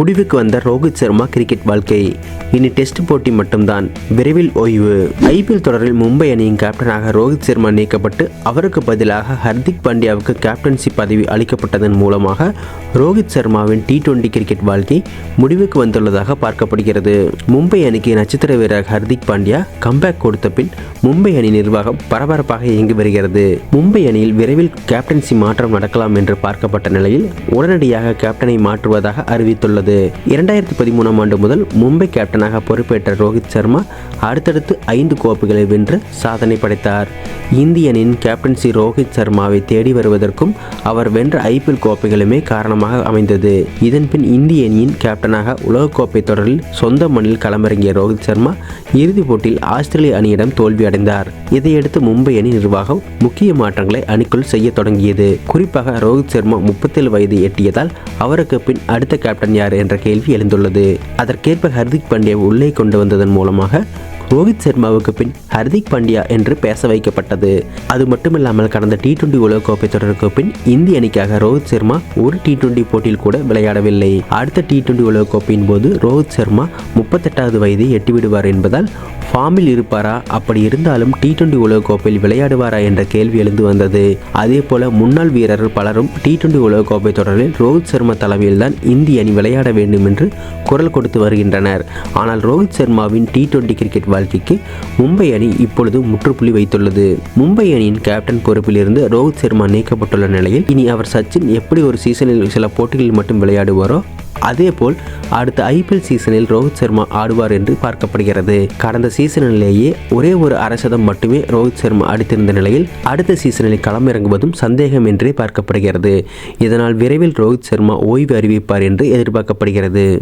முடிவுக்கு வந்த ரோஹித் சர்மா கிரிக்கெட் வாழ்க்கை. இனி டெஸ்ட் போட்டி மட்டும்தான். விரைவில் ஓய்வு. ஐபிஎல் தொடரில் மும்பை அணியின் கேப்டனாக ரோஹித் சர்மா நீக்கப்பட்டு அவருக்கு பதிலாக ஹர்திக் பாண்டியாவுக்கு கேப்டன்சி பதவி அளிக்கப்பட்டதன் மூலமாக ரோஹித் சர்மாவின் டி டுவெண்டி கிரிக்கெட் வாழ்க்கை முடிவுக்கு வந்துள்ளதாக பார்க்கப்படுகிறது. மும்பை அணிக்கு நட்சத்திர வீரர் ஹர்திக் பாண்டியா கம்பேக் கொடுத்த பின் மும்பை அணி நிர்வாகம் பரபரப்பாக இயங்கி வருகிறது. மும்பை அணியில் விரைவில் கேப்டன்சி மாற்றம் நடக்கலாம் என்று பார்க்கப்பட்ட நிலையில் உடனடியாக கேப்டனை மாற்றுவதாக அறிவித்துள்ளது. இரண்டாயிரத்தி பதிமூணாம் ஆண்டு முதல் மும்பை கேப்டனாக பொறுப்பேற்ற ரோஹித் சர்மா அடுத்தடுத்து ஐந்து கோப்பைகளை வென்று சாதனை படைத்தார். இந்திய அணியின் கேப்டன்சி ரோஹித் சர்மாவை தேடி வருவதற்கும் அவர் வென்ற ஐபிஎல் கோப்பைகளுமே காரணமாக அமைந்தது. இதன்பின் இந்திய அணியின் கேப்டனாக உலகக்கோப்பை தொடரில் சொந்த மண்ணில் களமிறங்கிய ரோஹித் சர்மா இறுதிப் போட்டியில் ஆஸ்திரேலிய அணியிடம் தோல்வியடைந்தார் இதையடுத்து மும்பை அணி நிர்வாகம் முக்கிய மாற்றங்களை அணிக்குள் செய்ய தொடங்கியது. குறிப்பாக ரோஹித் சர்மா முப்பத்தேழு வயது எட்டியதால் அவருக்கு பின் அடுத்த கேப்டன் யார்? என்ற கேள்வி எழுந்துள்ளது. அதற்கேற்ப ஹர்திக் பாண்டியா உள்ளே கொண்டு வந்ததன் மூலமாக ரோஹித் சர்மாவுக்கு பின் ஹர்திக் பாண்டியா என்று பேச வைக்கப்பட்டது. அது மட்டுமில்லாமல் கடந்த டி டுவெண்டி உலகக்கோப்பை தொடருக்கு பின் இந்திய அணிக்காக ரோஹித் சர்மா ஒரு டி டுவெண்டி போட்டியில் கூட விளையாடவில்லை. அடுத்த டி டுவெண்டி உலகக்கோப்பையின் போது ரோஹித் சர்மா முப்பத்தெட்டாவது வயதை எட்டிவிடுவார் என்பதால் ஃபார்மில் இருப்பாரா? அப்படி இருந்தாலும் டி டுவெண்டி உலகக்கோப்பையில் விளையாடுவாரா என்ற கேள்வி எழுந்து வந்தது. அதே போல முன்னாள் வீரர்கள் பலரும் டி டுவெண்டி உலகக்கோப்பை தொடரில் ரோஹித் சர்மா தலைமையில்தான் இந்திய அணி விளையாட வேண்டும் என்று குரல் கொடுத்து வருகின்றனர். ஆனால் ரோஹித் சர்மாவின் டி டுவெண்டி கிரிக்கெட் வாழ்க்கைக்கு மும்பை அணி இப்பொழுது முற்றுப்புள்ளி வைத்துள்ளது. மும்பை அணியின் கேப்டன் பொறுப்பிலிருந்து ரோஹித் சர்மா நீக்கப்பட்டுள்ள நிலையில் இனி அவர் சச்சின் எப்படி ஒரு சீசனில் சில போட்டிகளில் மட்டும் விளையாடுவாரோ? அதேபோல் அடுத்த ஐபிஎல் சீசனில் ரோஹித் சர்மா ஆடுவார் என்று பார்க்கப்படுகிறது. கடந்த சீசனிலேயே ஒரே ஒரு அரசதம் மட்டுமே ரோஹித் சர்மா அடித்திருந்த நிலையில் அடுத்த சீசனில் களமிறங்குவதும் சந்தேகம் என்றே பார்க்கப்படுகிறது. இதனால் விரைவில் ரோஹித் சர்மா ஓய்வு அறிவிப்பார் என்று எதிர்பார்க்கப்படுகிறது.